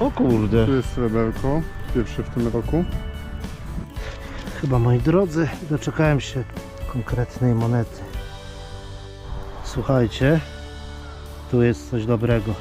O kurde. Tu jest sreberko, pierwsze w tym roku. Chyba moi drodzy, doczekałem się konkretnej monety. Słuchajcie, tu jest coś dobrego.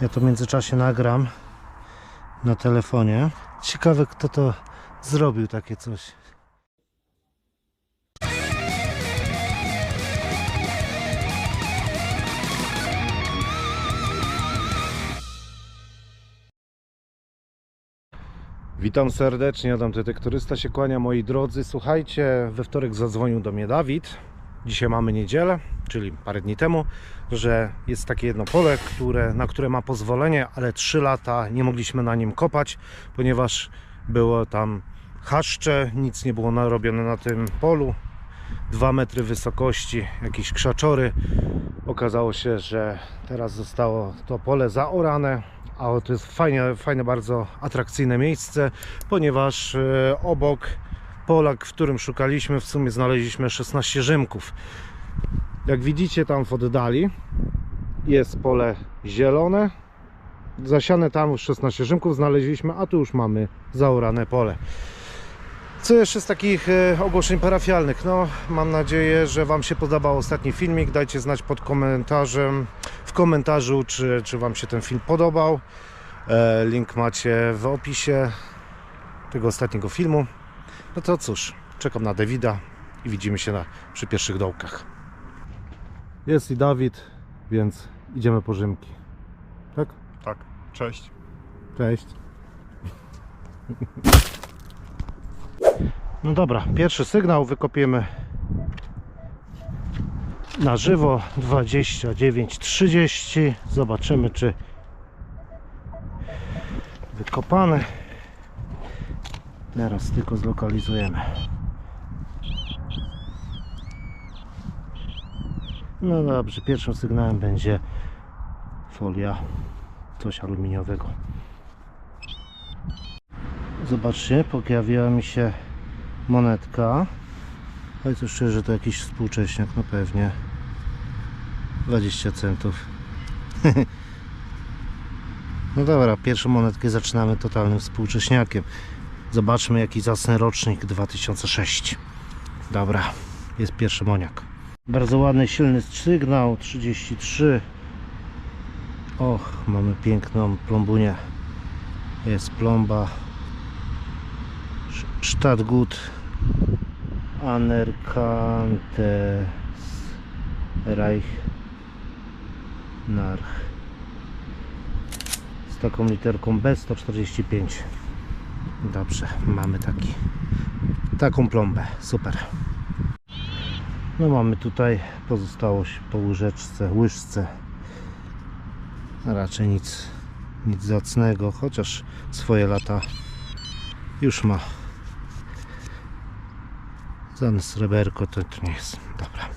Ja to w międzyczasie nagram na telefonie. Ciekawe kto to zrobił takie coś. Witam serdecznie, Adam Detektorysta się kłania, moi drodzy. Słuchajcie, we wtorek zadzwonił do mnie Dawid. Dzisiaj mamy niedzielę, czyli parę dni temu, że jest takie jedno pole, które, na które ma pozwolenie, ale 3 lata nie mogliśmy na nim kopać, ponieważ było tam chaszcze, nic nie było narobione na tym polu. 2 metry wysokości, jakieś krzaczory. Okazało się, że teraz zostało to pole zaorane, a to jest fajne, fajne bardzo atrakcyjne miejsce, ponieważ e, obok pola, w którym szukaliśmy, w sumie znaleźliśmy 16 rzymków. Jak widzicie tam w oddali jest pole zielone, zasiane tam już 16 rzymków znaleźliśmy, a tu już mamy zaorane pole. Co jeszcze z takich e, ogłoszeń parafialnych? No, mam nadzieję, że Wam się podobał ostatni filmik. Dajcie znać pod komentarzem, w komentarzu, czy, czy Wam się ten film podobał. E, link macie w opisie tego ostatniego filmu. No to cóż, czekam na Davida i widzimy się na, przy pierwszych dołkach. Jest i Dawid, więc idziemy po Rzymki. Tak? Tak, cześć. Cześć. No dobra, pierwszy sygnał wykopiemy na żywo 29.30. Zobaczymy czy wykopane. Teraz tylko zlokalizujemy. No dobrze, pierwszym sygnałem będzie folia, coś aluminiowego. Zobaczcie, pojawiła mi się monetka. Ale to szczerze, to jakiś współcześniak, no pewnie. 20 centów. no dobra, pierwszą monetkę zaczynamy totalnym współcześniakiem. Zobaczmy jaki zacny rocznik 2006. Dobra, jest pierwszy moniak. Bardzo ładny, silny sygnał 33. Och, mamy piękną plombunię. Jest plomba Stadtgut Anerkanntes Reich Narch. Z taką literką B 145 dobrze, mamy taki taką plombę, super. No mamy tutaj pozostałość po łyżeczce, łyżce. Raczej nic nic zacnego, chociaż swoje lata już ma Zan sreberko to, to nie jest. Dobra.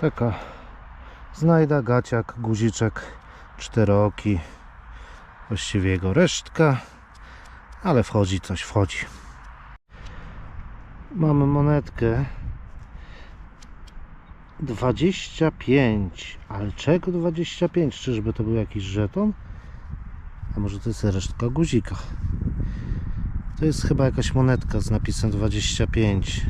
Taka znajda, gaciak, guziczek, czterooki. Właściwie jego resztka. Ale wchodzi coś, wchodzi. Mamy monetkę 25. Ale czego 25? Czyżby to był jakiś żeton? A może to jest resztka guzika? To jest chyba jakaś monetka z napisem 25.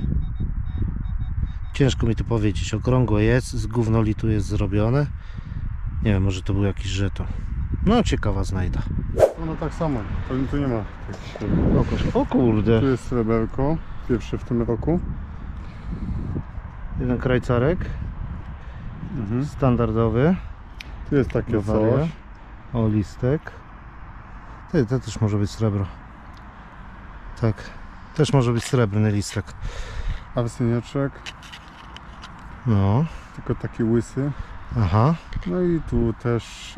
Ciężko mi to powiedzieć. Okrągłe jest, z gównolitu jest zrobione. Nie wiem, może to był jakiś żeton. No, ciekawa znajda. No tak samo, to, tu nie ma takich. O kurde. Tu jest sreberko, pierwsze w tym roku. Jeden krajcarek. Mhm. Standardowy. Tu jest takie Bawaria. coś. O, listek. Ty, to też może być srebro. Tak. Też może być srebrny listek. Arsynieczek, No. tylko taki łysy. Aha. No i tu też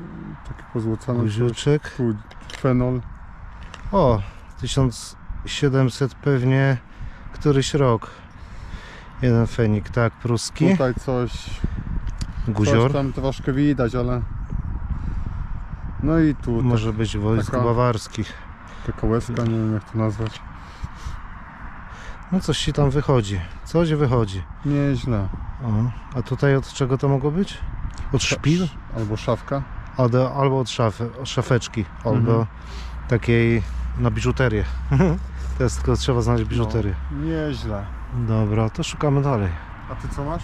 taki pozłocony. coś. Guziczek. Tu fenol. O, 1700 pewnie któryś rok. Jeden fenik, tak, pruski. Tutaj coś, coś Guzior. tam troszkę widać, ale... No i tu Może być wojsk taka- bawarskich. taka łezka, nie wiem jak to nazwać. No coś ci tam wychodzi. Coś wychodzi. Nieźle. O, a tutaj od czego to mogło być? Od szpil? Albo szafka. od, albo od szafy, od szafeczki, albo Mhm. takiej na biżuterię. to jest tylko trzeba znaleźć biżuterię. Nieźle. Dobra, to szukamy dalej. A ty co masz?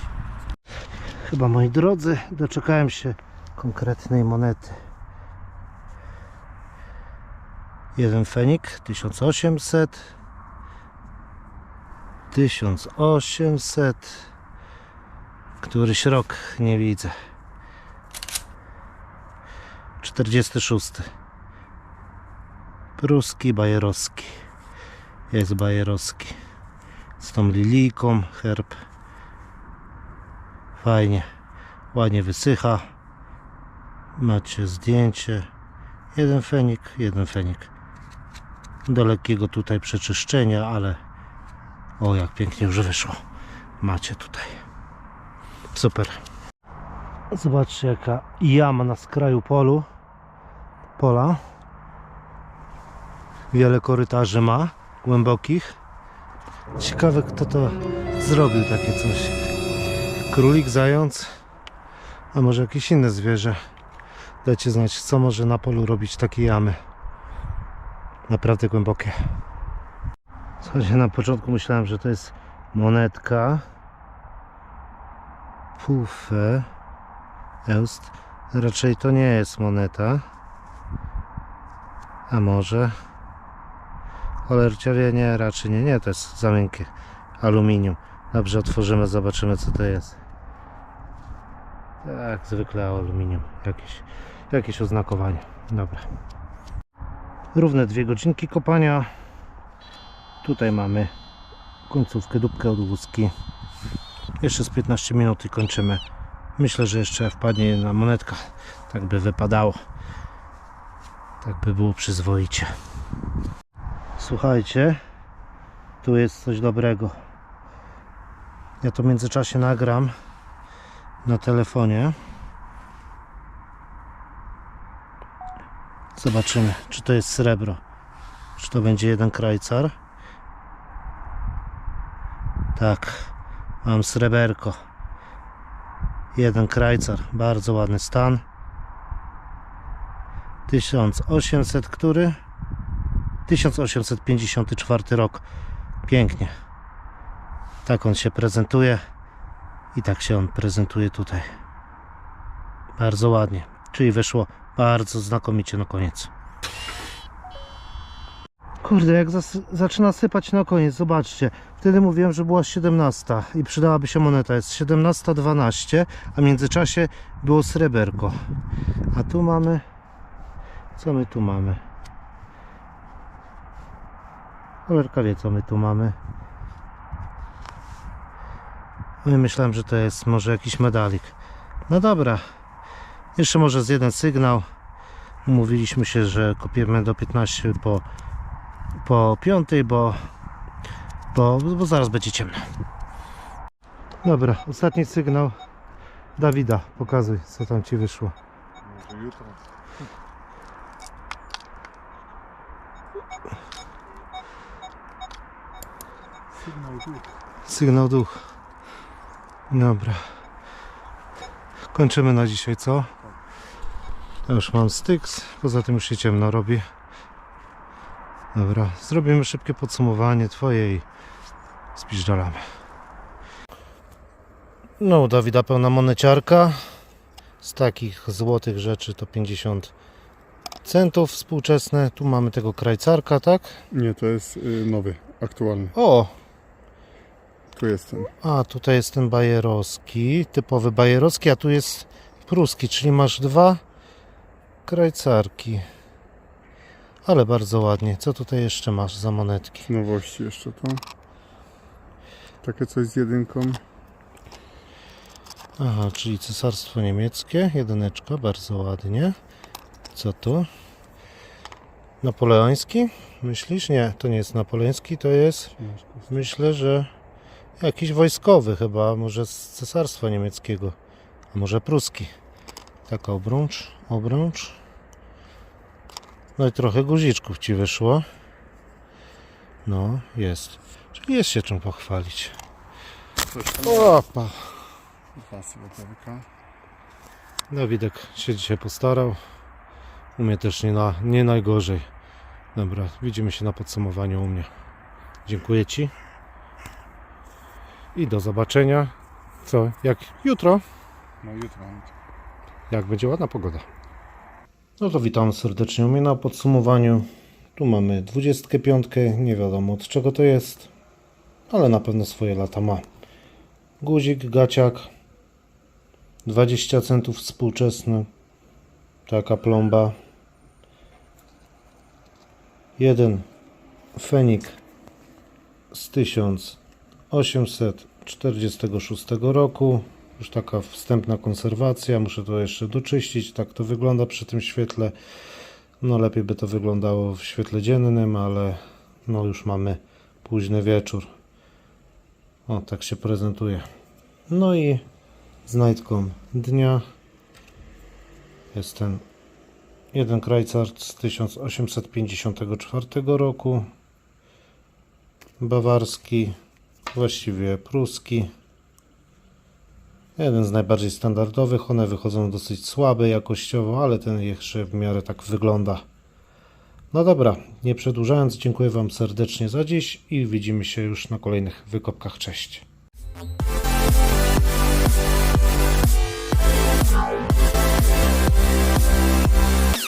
Chyba moi drodzy, doczekałem się konkretnej monety. Jeden fenik 1800 1800 Któryś rok nie widzę. 46 Pruski, bajerowski. Jest bajerowski. Z tą lilijką, herb. Fajnie, ładnie wysycha. Macie zdjęcie. Jeden fenik, jeden fenik. Do lekkiego tutaj przeczyszczenia, ale o jak pięknie już wyszło. Macie tutaj. Super. Zobaczcie jaka jama na skraju polu. Pola. Wiele korytarzy ma, głębokich. Ciekawe kto to zrobił takie coś. Królik, zając, a może jakieś inne zwierzę. Dajcie znać, co może na polu robić takie jamy. Naprawdę głębokie. Słuchajcie, na początku myślałem, że to jest monetka. Pufę. Eust. Raczej to nie jest moneta. A może? Cholercia wie, nie, raczej nie. Nie, to jest za miękkie. Aluminium. Dobrze, otworzymy, zobaczymy co to jest. Tak, zwykle aluminium. Jakieś, jakieś oznakowanie. Dobra. Równe dwie godzinki kopania. Tutaj mamy końcówkę, dupkę od łuski. Jeszcze z 15 minut i kończymy. Myślę, że jeszcze wpadnie jedna monetka. Tak by wypadało. Tak by było przyzwoicie. Słuchajcie, tu jest coś dobrego. Ja to w międzyczasie nagram na telefonie. Zobaczymy, czy to jest srebro. Czy to będzie jeden krajcar? Tak, mam sreberko. Jeden krajcar, bardzo ładny stan. 1800, który? 1854 rok. Pięknie. Tak on się prezentuje i tak się on prezentuje tutaj. Bardzo ładnie. Czyli wyszło bardzo znakomicie na koniec. Kurde, jak zaczyna sypać na koniec, zobaczcie. Wtedy mówiłem, że była 17 i przydałaby się moneta. Jest 17.12, a w międzyczasie było sreberko. A tu mamy... Co my tu mamy? Cholerka wie, co my tu mamy. No i myślałem, że to jest może jakiś medalik. No dobra. Jeszcze może z jeden sygnał. Umówiliśmy się, że kopiemy do 15 po, po 5, bo, bo, bo zaraz będzie ciemno. Dobra, ostatni sygnał. Dawida, pokazuj, co tam ci wyszło. Może jutro. Sygnał duch. Sygnał duch. Dobra. Kończymy na dzisiaj, co? Ja już mam styks, poza tym już się ciemno robi. Dobra, zrobimy szybkie podsumowanie twoje i spiżdżalamy. No, u Dawida pełna moneciarka. Z takich złotych rzeczy to 50 centów współczesne. Tu mamy tego krajcarka, tak? Nie, to jest y, nowy, aktualny. O, Tu jest ten. A, tutaj jest ten bajerowski, typowy bajerowski, a tu jest pruski, czyli masz dwa krajcarki. Ale bardzo ładnie. Co tutaj jeszcze masz za monetki? Nowości jeszcze to. Takie coś z jedynką. Aha, czyli cesarstwo niemieckie, jedyneczka, bardzo ładnie. Co tu? Napoleoński? Myślisz? Nie, to nie jest napoleoński, to jest. Myślę, że jakiś wojskowy chyba, może z cesarstwa niemieckiego, a może pruski. Taka obrącz, obrącz. No i trochę guziczków ci wyszło. No, jest. Czyli jest się czym pochwalić. Coś tam. Opa. Sreberka. Dawidek się dzisiaj postarał. U mnie też nie, na, nie najgorzej. Dobra, widzimy się na podsumowaniu u mnie. Dziękuję Ci. I do zobaczenia. Co? Jak jutro? No jutro. Jak będzie ładna pogoda. No to witam serdecznie u mnie na podsumowaniu. Tu mamy 25. Nie wiadomo od czego to jest, ale na pewno swoje lata ma. Guzik, gaciak. 20 centów współczesny. Taka plomba. Jeden fenik z 1846 roku. Już taka wstępna konserwacja. Muszę to jeszcze doczyścić. Tak to wygląda przy tym świetle. No lepiej by to wyglądało w świetle dziennym, ale no już mamy późny wieczór. O, tak się prezentuje. No i znajdką dnia jest ten jeden Krajcart z 1854 roku. Bawarski, właściwie pruski. Jeden z najbardziej standardowych. One wychodzą dosyć słabe jakościowo, ale ten jeszcze w miarę tak wygląda. No dobra, nie przedłużając, dziękuję Wam serdecznie za dziś i widzimy się już na kolejnych wykopkach. Cześć.